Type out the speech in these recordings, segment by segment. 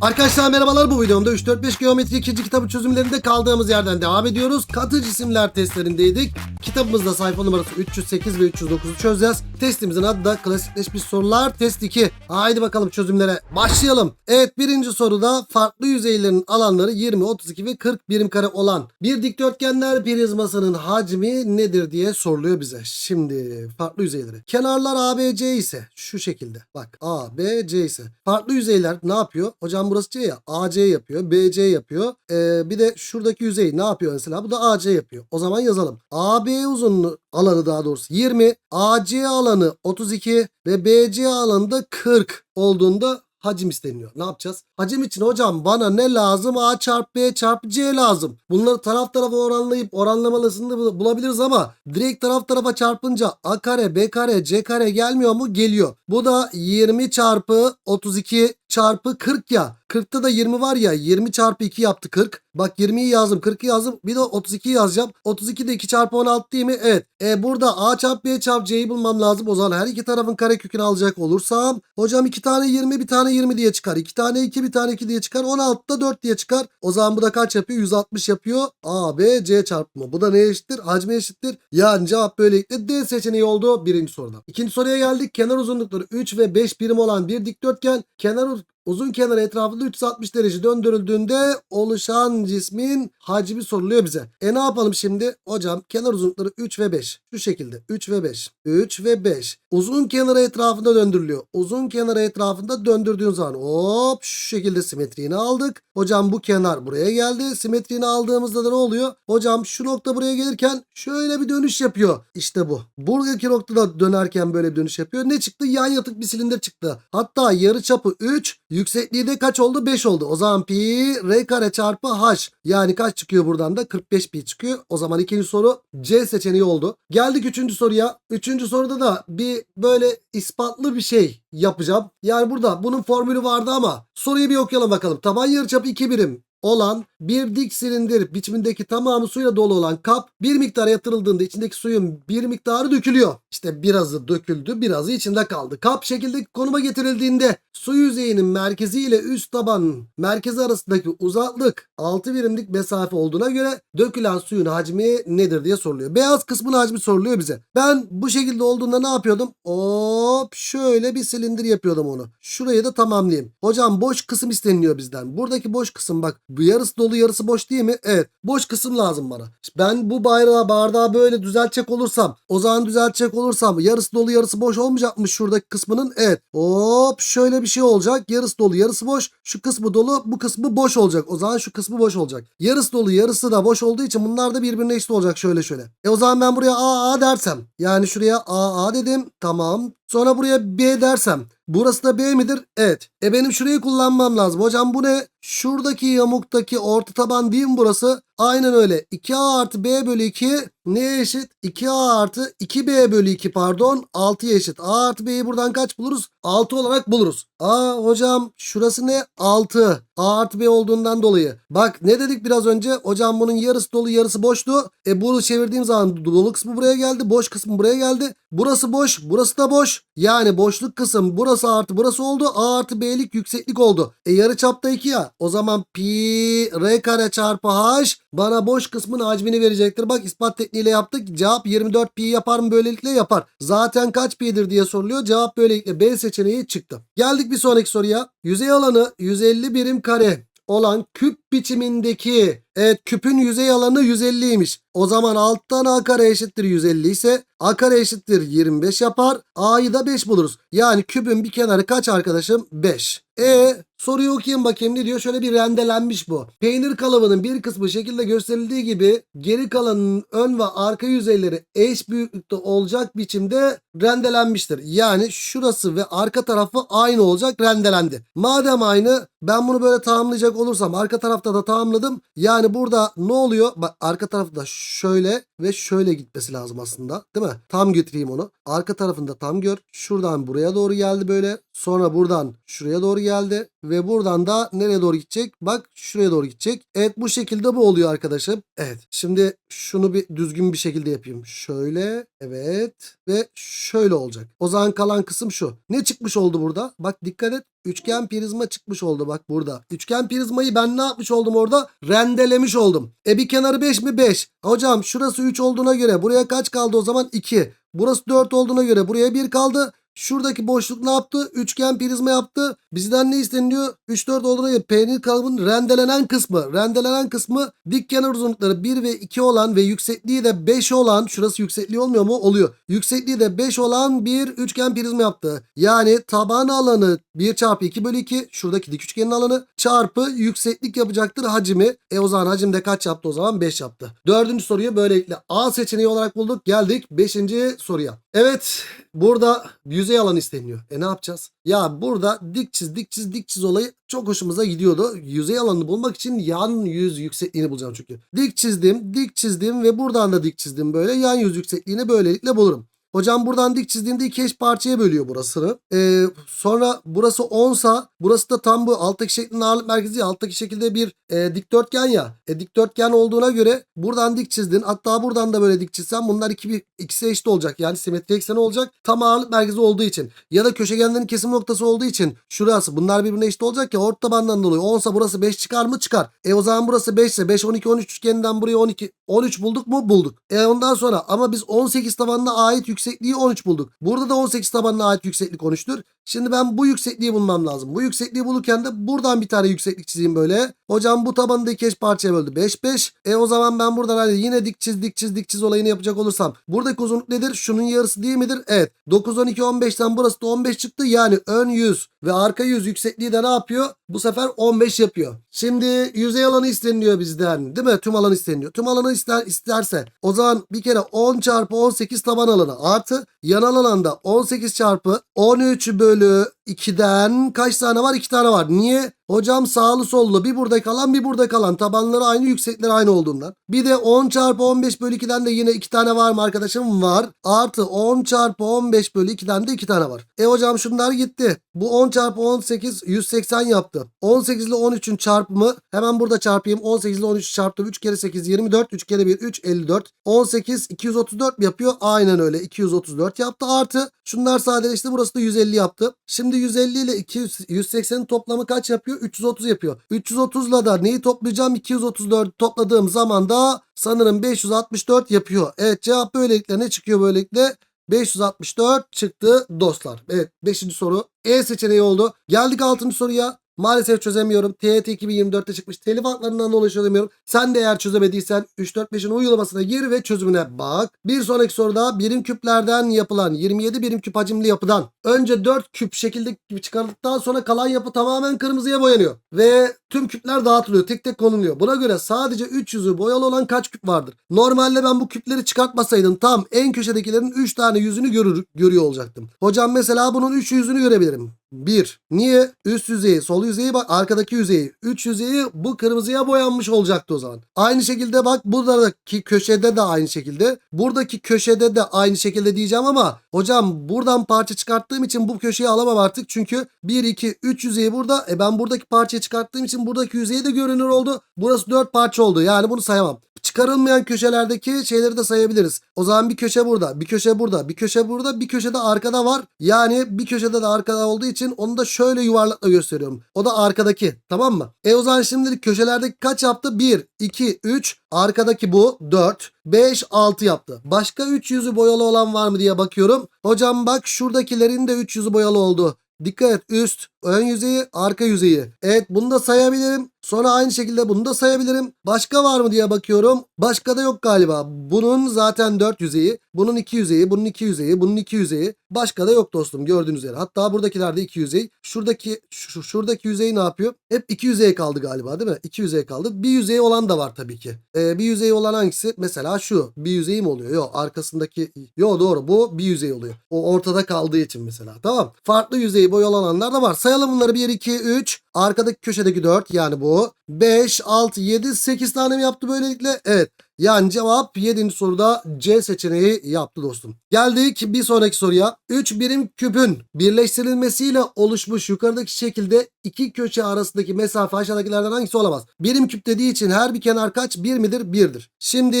Arkadaşlar merhabalar bu videomda 3-4-5 geometri ikinci kitabı çözümlerinde kaldığımız yerden devam ediyoruz. Katı cisimler testlerindeydik. Kitabımızda sayfa numarası 308 ve 309'u çözeceğiz. Testimizin adı da klasikleşmiş sorular test 2. Haydi bakalım çözümlere başlayalım. Evet birinci soruda farklı yüzeylerin alanları 20, 32 ve 40 birim kare olan bir dikdörtgenler prizmasının hacmi nedir diye soruluyor bize. Şimdi farklı yüzeyleri. Kenarlar ABC ise şu şekilde. Bak ABC ise farklı yüzeyler ne yapıyor? Hocam burası C ya. AC yapıyor. BC yapıyor. Ee, bir de şuradaki yüzey ne yapıyor mesela? Bu da AC yapıyor. O zaman yazalım. AB uzunluğu alanı daha doğrusu 20. AC alanı 32 ve BC alanı da 40 olduğunda hacim isteniyor. Ne yapacağız? Hacim için hocam bana ne lazım? A çarpı B çarpı C lazım. Bunları taraf tarafa oranlayıp oranlamalısını bu- bulabiliriz ama direkt taraf tarafa çarpınca A kare, B kare, C kare gelmiyor mu? Geliyor. Bu da 20 çarpı 32 çarpı 40 ya. 40'ta da 20 var ya 20 çarpı 2 yaptı 40. Bak 20'yi yazdım 40'ı yazdım bir de 32'yi yazacağım. 32 de 2 çarpı 16 değil mi? Evet. E burada A çarpı B çarpı C'yi bulmam lazım. O zaman her iki tarafın karekökünü alacak olursam hocam 2 tane 20 bir tane 20 diye çıkar. 2 tane 2 bir tane 2 diye çıkar. 16'da 4 diye çıkar. O zaman bu da kaç yapıyor? 160 yapıyor. A, B, C çarpımı. Bu da neye eşittir? Hacme eşittir. Yani cevap böylelikle D seçeneği oldu birinci soruda. İkinci soruya geldik. Kenar uzunlukları 3 ve 5 birim olan bir dikdörtgen kenar Uzun kenar etrafında 360 derece döndürüldüğünde oluşan cismin hacmi soruluyor bize. E ne yapalım şimdi? Hocam kenar uzunlukları 3 ve 5. Şu şekilde 3 ve 5. 3 ve 5. Uzun kenarı etrafında döndürülüyor. Uzun kenarı etrafında döndürdüğün zaman hop şu şekilde simetriğini aldık. Hocam bu kenar buraya geldi. Simetriğini aldığımızda da ne oluyor? Hocam şu nokta buraya gelirken şöyle bir dönüş yapıyor. İşte bu. Buradaki noktada dönerken böyle bir dönüş yapıyor. Ne çıktı? Yan yatık bir silindir çıktı. Hatta yarı çapı 3, yüksekliği de kaç oldu? 5 oldu. O zaman pi r kare çarpı h. Yani kaç çıkıyor buradan da? 45 pi çıkıyor. O zaman ikinci soru C seçeneği oldu. Geldik üçüncü soruya. Üçüncü soruda da bir böyle ispatlı bir şey yapacağım. Yani burada bunun formülü vardı ama soruyu bir okuyalım bakalım. Taban yarıçapı 2 birim olan bir dik silindir biçimindeki tamamı suyla dolu olan kap bir miktar yatırıldığında içindeki suyun bir miktarı dökülüyor. İşte birazı döküldü birazı içinde kaldı. Kap şekildeki konuma getirildiğinde su yüzeyinin merkezi ile üst taban merkezi arasındaki uzaklık 6 birimlik mesafe olduğuna göre dökülen suyun hacmi nedir diye soruluyor. Beyaz kısmın hacmi soruluyor bize. Ben bu şekilde olduğunda ne yapıyordum? Hop şöyle bir silindir yapıyordum onu. Şurayı da tamamlayayım. Hocam boş kısım isteniliyor bizden. Buradaki boş kısım bak yarısı dolu yarısı boş değil mi? Evet. Boş kısım lazım bana. Ben bu bayrağı bardağı böyle düzeltecek olursam o zaman düzeltecek olursam yarısı dolu yarısı boş olmayacakmış şuradaki kısmının. Evet. Hop şöyle bir şey olacak. Yarısı dolu yarısı boş. Şu kısmı dolu bu kısmı boş olacak. O zaman şu kısmı boş olacak. Yarısı dolu yarısı da boş olduğu için bunlar da birbirine eşit olacak şöyle şöyle. E o zaman ben buraya A A dersem. Yani şuraya A A dedim. Tamam. Sonra buraya B dersem. Burası da B midir? Evet. E benim şurayı kullanmam lazım. Hocam bu ne? Şuradaki yamuktaki orta taban değil mi burası? Aynen öyle. 2A artı B bölü 2 neye eşit? 2A artı 2B bölü 2 pardon 6'ya eşit. A artı B'yi buradan kaç buluruz? 6 olarak buluruz. Aa hocam şurası ne? 6. A artı B olduğundan dolayı. Bak ne dedik biraz önce? Hocam bunun yarısı dolu yarısı boştu. E bunu çevirdiğim zaman dolu kısmı buraya geldi. Boş kısmı buraya geldi. Burası boş. Burası da boş. Yani boşluk kısım burası artı burası oldu. A artı B'lik yükseklik oldu. E yarı çapta 2 ya. O zaman pi r kare çarpı h bana boş kısmın hacmini verecektir. Bak ispat tekniğiyle yaptık. Cevap 24 pi yapar mı? Böylelikle yapar. Zaten kaç pi'dir diye soruluyor. Cevap böylelikle B seçeneği çıktı. Geldik bir sonraki soruya. Yüzey alanı 150 birim kare olan küp biçimindeki evet küpün yüzey alanı 150'ymiş. O zaman alttan a kare eşittir 150 ise a kare eşittir 25 yapar. A'yı da 5 buluruz. Yani küpün bir kenarı kaç arkadaşım? 5. E soruyu okuyayım bakayım ne diyor? Şöyle bir rendelenmiş bu. Peynir kalıbının bir kısmı şekilde gösterildiği gibi geri kalanın ön ve arka yüzeyleri eş büyüklükte olacak biçimde rendelenmiştir. Yani şurası ve arka tarafı aynı olacak rendelendi. Madem aynı ben bunu böyle tamamlayacak olursam arka tarafta da tamamladım. Yani burada ne oluyor? Bak arka tarafı da şöyle ve şöyle gitmesi lazım aslında. Değil mi? Tam götüreyim onu. Arka tarafında tam gör. Şuradan buraya doğru geldi böyle. Sonra buradan şuraya doğru geldi. Ve buradan da nereye doğru gidecek? Bak şuraya doğru gidecek. Evet bu şekilde bu oluyor arkadaşım. Evet. Şimdi şunu bir düzgün bir şekilde yapayım. Şöyle. Evet. Ve şöyle olacak. O zaman kalan kısım şu. Ne çıkmış oldu burada? Bak dikkat et. Üçgen prizma çıkmış oldu bak burada. Üçgen prizmayı ben ne yapmış oldum orada? Rendelemiş oldum. E bir kenarı 5 mi? 5. Hocam şurası 3 olduğuna göre buraya kaç kaldı o zaman? 2. Burası 4 olduğuna göre buraya 1 kaldı. Şuradaki boşluk ne yaptı? Üçgen prizma yaptı. Bizden ne isteniyor? 3 4 olduğuna göre peynir kalıbının rendelenen kısmı. Rendelenen kısmı dik kenar uzunlukları 1 ve 2 olan ve yüksekliği de 5 olan şurası yüksekliği olmuyor mu? Oluyor. Yüksekliği de 5 olan bir üçgen prizma yaptı. Yani taban alanı 1 çarpı 2 bölü 2 şuradaki dik üçgenin alanı çarpı yükseklik yapacaktır hacimi. E o zaman hacim de kaç yaptı o zaman? 5 yaptı. Dördüncü soruyu böylelikle A seçeneği olarak bulduk. Geldik 5. soruya. Evet burada yüzey alanı isteniyor. E ne yapacağız? Ya burada dik çiz dik çiz dik çiz olayı çok hoşumuza gidiyordu. Yüzey alanını bulmak için yan yüz yüksekliğini bulacağım çünkü. Dik çizdim, dik çizdim ve buradan da dik çizdim böyle. Yan yüz yüksekliğini böylelikle bulurum. Hocam buradan dik çizdiğimde iki eş parçaya bölüyor burasını. Ee, sonra burası 10 sa burası da tam bu alttaki şeklin ağırlık merkezi ya. Alttaki şekilde bir e, dikdörtgen ya. E, dikdörtgen olduğuna göre buradan dik çizdin. Hatta buradan da böyle dik çizsen bunlar iki, bir, ikisi eşit olacak. Yani simetri ekseni olacak. Tam ağırlık merkezi olduğu için. Ya da köşegenlerin kesim noktası olduğu için şurası. Bunlar birbirine eşit olacak ya. Orta tabandan dolayı 10 sa burası 5 çıkar mı? Çıkar. E o zaman burası 5 ise 5, 12, 13 üçgeninden buraya 12, 13 bulduk mu? Bulduk. E ondan sonra ama biz 18 tabanına ait yüksekliği 13 bulduk. Burada da 18 tabanına ait yükseklik 13'tür. Şimdi ben bu yüksekliği bulmam lazım. Bu yüksekliği bulurken de buradan bir tane yükseklik çizeyim böyle. Hocam bu tabanı da iki eş parçaya böldü. 5 5. E o zaman ben buradan hani yine dik çiz dik çiz dik çiz olayını yapacak olursam. Buradaki uzunluk nedir? Şunun yarısı değil midir? Evet. 9 12 15'ten burası da 15 çıktı. Yani ön yüz ve arka yüz yüksekliği de ne yapıyor? Bu sefer 15 yapıyor. Şimdi yüzey alanı isteniliyor bizden. Değil mi? Tüm alan isteniyor. Tüm alanı ister, isterse o zaman bir kere 10 çarpı 18 taban alanı artı yanal alanda 18 çarpı 13 bölü 2'den kaç tane var? 2 tane var. Niye? Hocam sağlı sollu bir burada kalan bir burada kalan tabanları aynı yüksekleri aynı olduğundan. Bir de 10 çarpı 15 bölü 2'den de yine 2 tane var mı arkadaşım? Var. Artı 10 çarpı 15 bölü 2'den de 2 tane var. E hocam şunlar gitti. Bu 10 çarpı 18 180 yaptı. 18 ile 13'ün çarpımı hemen burada çarpayım. 18 ile 13 çarptım. 3 kere 8 24. 3 kere 1 3 54. 18 234 mi yapıyor? Aynen öyle 234 yaptı. Artı şunlar sadeleşti. Burası da 150 yaptı. Şimdi 150 ile 200, 180'in toplamı kaç yapıyor? 330 yapıyor. 330 ile da neyi toplayacağım? 234 topladığım zaman da sanırım 564 yapıyor. Evet cevap böylelikle ne çıkıyor böylelikle? 564 çıktı dostlar. Evet 5. soru E seçeneği oldu. Geldik 6. soruya. Maalesef çözemiyorum. TYT 2024'te çıkmış. Telif haklarından dolayı çözemiyorum. Sen de eğer çözemediysen 3-4-5'in uygulamasına gir ve çözümüne bak. Bir sonraki soruda birim küplerden yapılan 27 birim küp hacimli yapıdan önce 4 küp şekilde çıkarıldıktan sonra kalan yapı tamamen kırmızıya boyanıyor. Ve tüm küpler dağıtılıyor. Tek tek konuluyor. Buna göre sadece 3 yüzü boyalı olan kaç küp vardır? Normalde ben bu küpleri çıkartmasaydım tam en köşedekilerin 3 tane yüzünü görür, görüyor olacaktım. Hocam mesela bunun 3 yüzünü görebilirim. 1. Niye? Üst yüzeyi, sol yüzeyi bak arkadaki yüzeyi. 3 yüzeyi bu kırmızıya boyanmış olacaktı o zaman. Aynı şekilde bak buradaki köşede de aynı şekilde. Buradaki köşede de aynı şekilde diyeceğim ama hocam buradan parça çıkarttığım için bu köşeyi alamam artık. Çünkü 1, 2, 3 yüzeyi burada. E ben buradaki parçayı çıkarttığım için buradaki yüzeyi de görünür oldu. Burası 4 parça oldu. Yani bunu sayamam. Çıkarılmayan köşelerdeki şeyleri de sayabiliriz. O zaman bir köşe burada, bir köşe burada, bir köşe burada, bir köşede arkada var. Yani bir köşede de arkada olduğu için onu da şöyle yuvarlakla gösteriyorum. O da arkadaki. Tamam mı? E o zaman şimdilik köşelerdeki kaç yaptı? 1, 2, 3. Arkadaki bu 4, 5, 6 yaptı. Başka 3 yüzü boyalı olan var mı diye bakıyorum. Hocam bak şuradakilerin de 3 yüzü boyalı oldu. Dikkat et üst, ön yüzeyi, arka yüzeyi. Evet bunu da sayabilirim. Sonra aynı şekilde bunu da sayabilirim. Başka var mı diye bakıyorum. Başka da yok galiba. Bunun zaten 4 yüzeyi, bunun 2 yüzeyi, bunun 2 yüzeyi, bunun 2 yüzeyi. Başka da yok dostum gördüğünüz üzere. Hatta buradakiler de 2 yüzey. Şuradaki şu, şuradaki yüzey ne yapıyor? Hep 2 yüzey kaldı galiba değil mi? 2 yüzey kaldı. Bir yüzey olan da var tabii ki. Ee, bir yüzey olan hangisi? Mesela şu. Bir yüzey mi oluyor? Yok arkasındaki. Yok doğru bu bir yüzey oluyor. O ortada kaldığı için mesela. Tamam. Farklı yüzeyi boyalananlar da var. Sayalım bunları 1, 2, 3. Arkadaki köşedeki 4 yani bu. 5, 6, 7, 8 tane mi yaptı böylelikle? Evet. Yani cevap 7. soruda C seçeneği yaptı dostum. Geldik bir sonraki soruya. 3 birim küpün birleştirilmesiyle oluşmuş yukarıdaki şekilde iki köşe arasındaki mesafe aşağıdakilerden hangisi olamaz? Birim küp dediği için her bir kenar kaç? 1 midir? 1'dir. Şimdi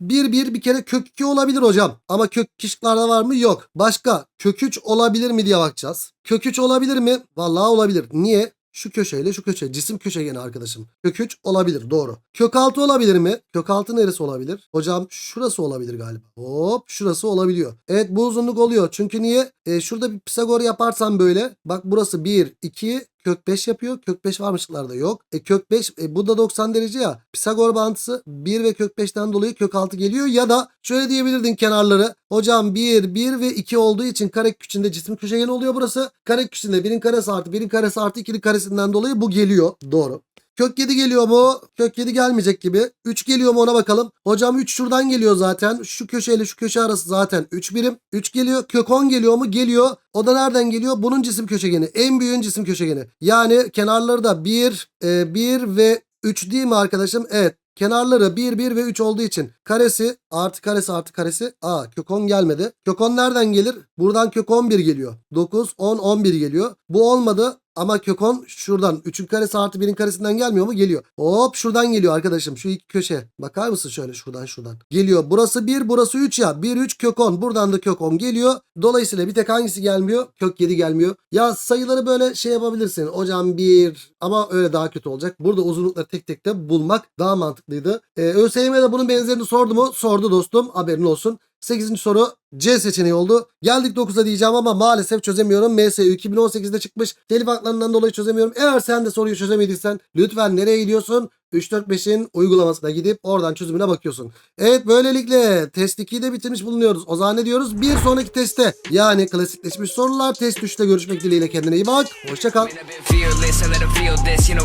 1 1 bir kere kök 2 olabilir hocam. Ama kök 2 şıklarda var mı? Yok. Başka kök 3 olabilir mi diye bakacağız. Kök 3 olabilir mi? Vallahi olabilir. Niye? Şu köşeyle şu köşe. Cisim köşegeni arkadaşım. Kök 3 olabilir. Doğru. Kök 6 olabilir mi? Kök 6 neresi olabilir? Hocam şurası olabilir galiba. Hop şurası olabiliyor. Evet bu uzunluk oluyor. Çünkü niye? E, şurada bir Pisagor yaparsam böyle. Bak burası 1, 2, kök 5 yapıyor. Kök 5 varmışlıklarda yok. E, kök 5 e, bu da 90 derece ya. Pisagor bağıntısı 1 ve kök 5'ten dolayı kök 6 geliyor. Ya da şöyle diyebilirdin kenarları. Hocam 1, 1 ve 2 olduğu için kare küçüğünde cisim köşegeni oluyor burası. Kare küçüğünde 1'in karesi artı 1'in karesi artı 2'nin karesinden dolayı bu geliyor. Doğru. Kök 7 geliyor mu? Kök 7 gelmeyecek gibi. 3 geliyor mu ona bakalım. Hocam 3 şuradan geliyor zaten. Şu köşeyle şu köşe arası zaten 3 birim. 3 geliyor. Kök 10 geliyor mu? Geliyor. O da nereden geliyor? Bunun cisim köşegeni. En büyüğün cisim köşegeni. Yani kenarları da 1, 1 ve 3 değil mi arkadaşım? Evet. Kenarları 1, 1 ve 3 olduğu için karesi artı karesi artı karesi. Aa kök 10 gelmedi. Kök 10 nereden gelir? Buradan kök 11 geliyor. 9, 10, 11 geliyor. Bu olmadı. Ama kök 10 şuradan 3'ün karesi artı 1'in karesinden gelmiyor mu? Geliyor. Hop şuradan geliyor arkadaşım. Şu iki köşe. Bakar mısın şöyle şuradan şuradan. Geliyor. Burası 1 burası 3 ya. 1 3 kök 10. Buradan da kök 10 geliyor. Dolayısıyla bir tek hangisi gelmiyor? Kök 7 gelmiyor. Ya sayıları böyle şey yapabilirsin. Hocam 1 ama öyle daha kötü olacak. Burada uzunlukları tek tek de bulmak daha mantıklıydı. Ee, ÖSYM'de bunun benzerini sordu mu? Sordu dostum. Haberin olsun. 8. soru C seçeneği oldu. Geldik 9'a diyeceğim ama maalesef çözemiyorum. MSU 2018'de çıkmış. Telif haklarından dolayı çözemiyorum. Eğer sen de soruyu çözemediysen lütfen nereye gidiyorsun? 3-4-5'in uygulamasına gidip oradan çözümüne bakıyorsun. Evet böylelikle test 2'yi de bitirmiş bulunuyoruz. O zaman ne diyoruz? Bir sonraki teste yani klasikleşmiş sorular test 3'te görüşmek dileğiyle kendine iyi bak. Hoşça kal.